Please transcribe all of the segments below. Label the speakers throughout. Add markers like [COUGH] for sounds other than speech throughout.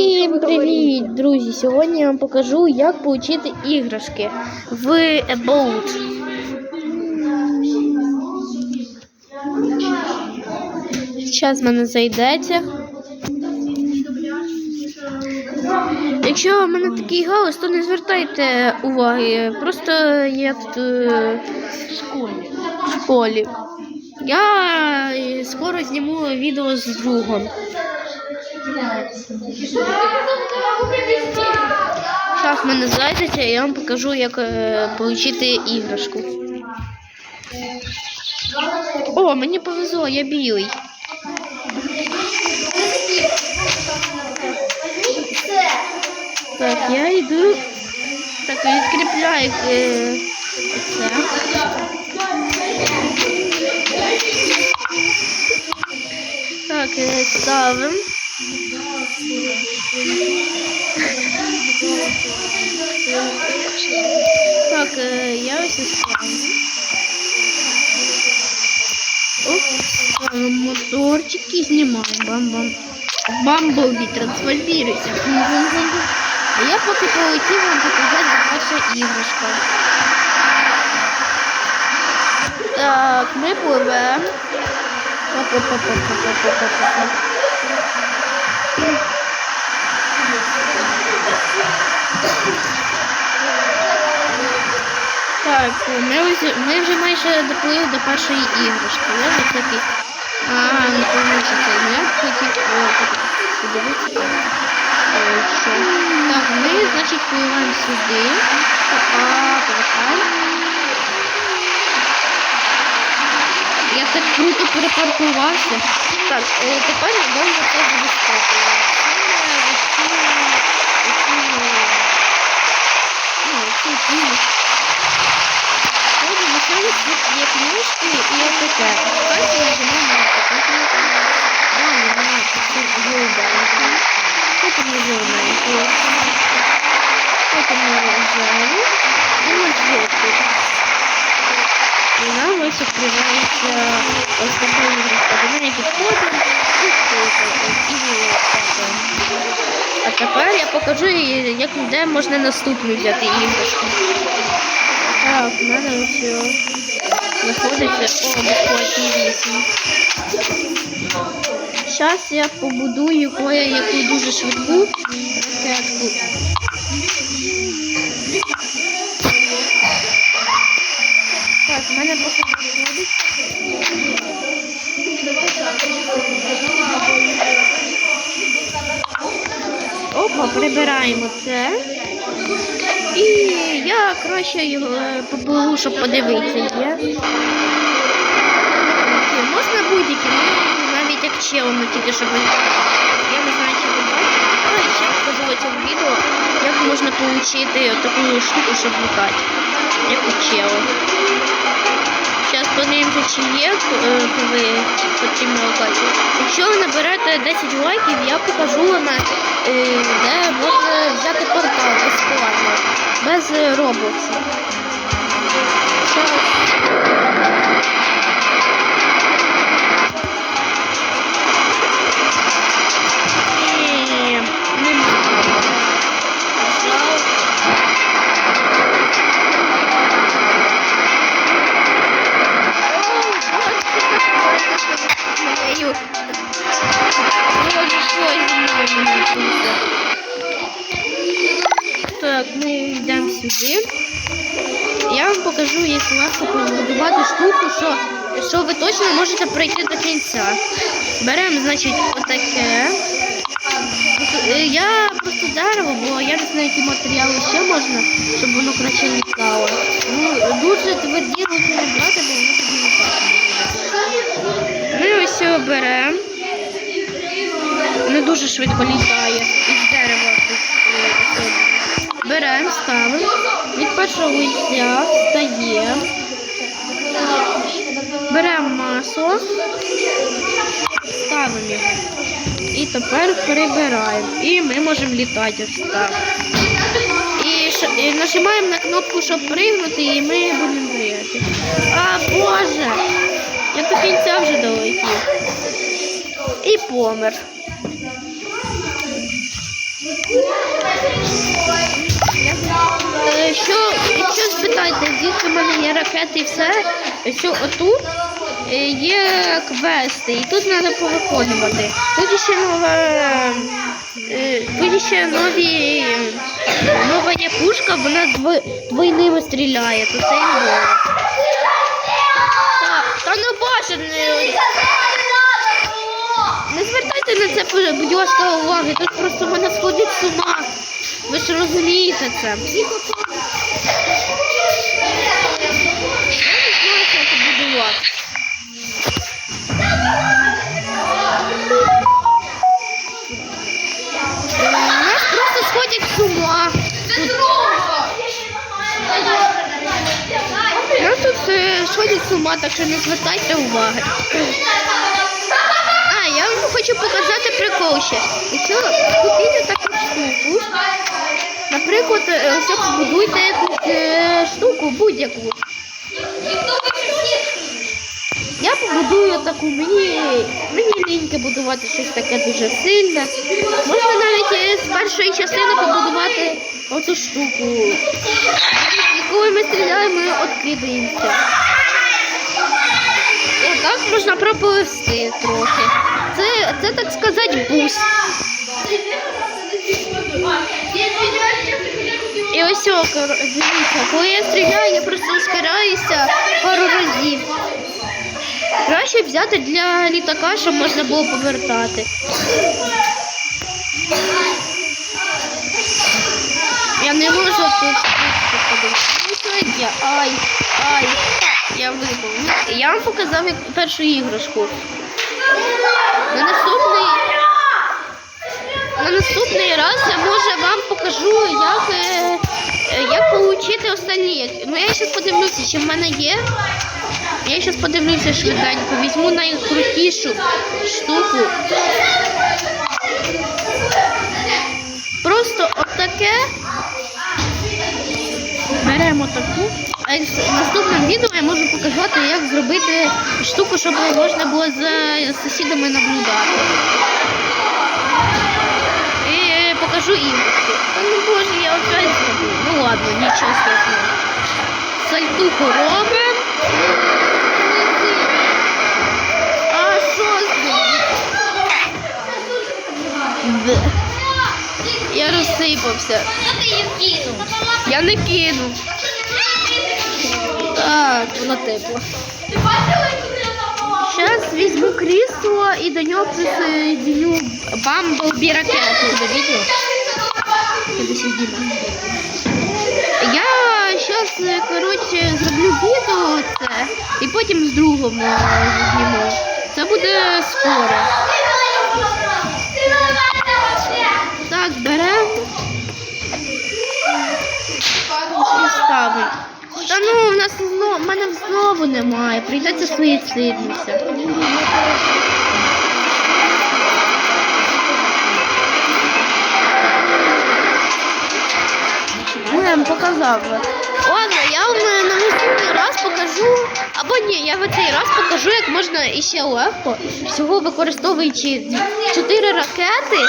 Speaker 1: Всім привіт, друзі! Сьогодні я вам покажу, як отримати іграшки в About. Зараз в мене зайдеться. Якщо в мене такий галас, то не звертайте уваги. Просто я тут е, в школі. Я е, скоро зніму відео з другом. Зараз мене зайдеться, я вам покажу, як е, отримати іграшку. О, мені повезло, я білий. Так, я йду. Так, відкріпляю е, це. Так, е, ставимо. Так, е, я ось ставлю. Моторчики, знімаємо. Бам-бам. Бамблбі, трансформируйся. А я поки полетів вам показати ваша іграшка. Так, ми пливемо. Так, ми вже, ми вже майже доплили до першої іграшки. Я вже такий. А, не помню, що це не хотів подивитися. Е, що? Так, ми, значить, впливаємо сюди. А, повертай. Я так круто перепаркувався. Так, е, тепер я довго це буду. книжки. Сегодня на самом две книжки и это. Давайте нажимаем на эту книжку. Далее на ее банку. Потом ее на Потом. И нам ось открывается ознакомление распознания подхода. И вот такое. А тепер я покажу, як де можна наступну взяти іграшку. Так, в мене о, знаходиться о, безплатні. Зараз я побудую кое яку дуже швидку ракетку. Так, в мене поки прибираємо це. І я краще його е, попливу, щоб подивитися є. Є, Можна будь-які, навіть як челом, тільки щоб я не знаю, чи ви бачите. Але ще покажу в відео, як можна отримати таку штуку, щоб літати. Як у чела. Зараз подивимося, чи є, е, коли потрібна локація. Якщо ви наберете 10 лайків, я покажу вам, з Роблокса. Чао. Штуку, що, що ви точно можете пройти до кінця. Беремо, значить, отаке. Е, Я просто дерево, бо я не знаю, які матеріали ще можна, щоб воно краще літало. Ну, дуже тверді руки не бо воно тоді літати. Ми ось його беремо. Не дуже швидко літає із дерева. Беремо, ставимо. Від першого лиця встаємо. Беремо масло, ставимо його. І тепер прибираємо. І ми можемо літати ось так. І, нажимаємо на кнопку, щоб пригнути, і ми будемо пригати. А Боже! Я до кінця вже долетів. І помер. Е, що, що звідки в мене є ракети і все, що отут е, є квести, і тут треба повиконувати. Тут ще нова. е, Тут ще нові нова є пушка, вона дво- двойними стріляє, то це імбово. Так, та не бачу, не, звертайте на це, будь ласка, уваги, тут просто мене сходить з ума. Ви ж розумієте це. Ума, так що не звертайте уваги. А, я вам хочу показати прикол ще. Якщо купити таку штуку, наприклад, е, ось побудуйте якусь е, штуку будь-яку. Я побудую таку, мені, мені ліньки будувати щось таке дуже сильне. Можна навіть е, з першої частини побудувати оцю штуку. І коли ми стріляємо, ми відкидаємося. Можна пропливсти трохи. Це, це так сказати, буст. І ось дивіться, коли я стріляю, я просто ускоряюся пару разів. Краще взяти для літака, щоб можна було повертати. Я не можу тут подивитися. Ай, ай, я випав. Я вам показав як першу іграшку. На наступний, на наступний раз я може вам покажу, як, е, як отримати останні. Ну я зараз подивлюся, чи в мене є. Я зараз подивлюся швиденько, візьму найкрутішу штуку. Просто отаке. Беремо таку. А в наступному відео я можу показати, як зробити штуку, щоб можна було за сусідами наблюдати. І покажу іграшки. Ну боже, я опять забув. Ну ладно, нічого страшного. Сальтуху робимо. А що з? Я розсипався. Я не кину. Так, воно тепло. Зараз візьму крісло і до нього присоединю бамблбі ракету. Я зараз, коротше, зроблю відео це і потім з другом е, зніму. Це буде скоро. Так, беремо і ставимо. Та ну, в нас в мене знову немає. Прийдеться суїциднутися. Ну, я вам показав. Ладно, я вам е, на наступний раз покажу. Або ні, я в цей раз покажу, як можна іще легко, всього використовуючи 4 ракети,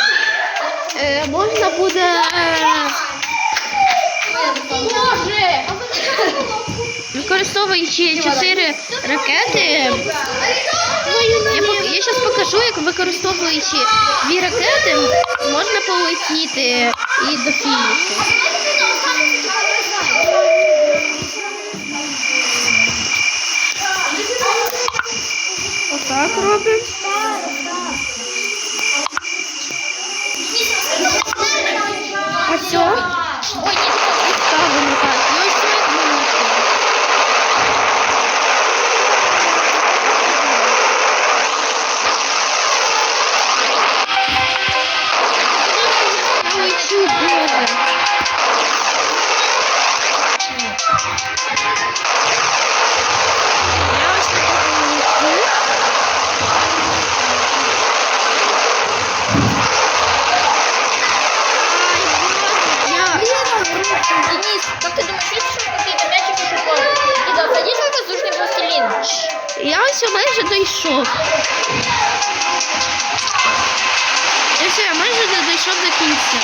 Speaker 1: е, можна буде. Е, [LAUGHS] Використовуючи чотири ракети, я, зараз покажу, як використовуючи дві ракети, можна полетіти і до фінішу. Отак робимо.
Speaker 2: Как ты думаешь, есть еще какие-то мячики шоколад? Кидал, садись на воздушный пластилин.
Speaker 1: Я ось майже дійшов. Я все, я майже дійшов до кінця.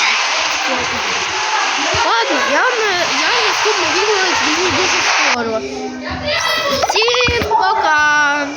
Speaker 1: Ладно, я я наступне відео дуже скоро. Всім пока!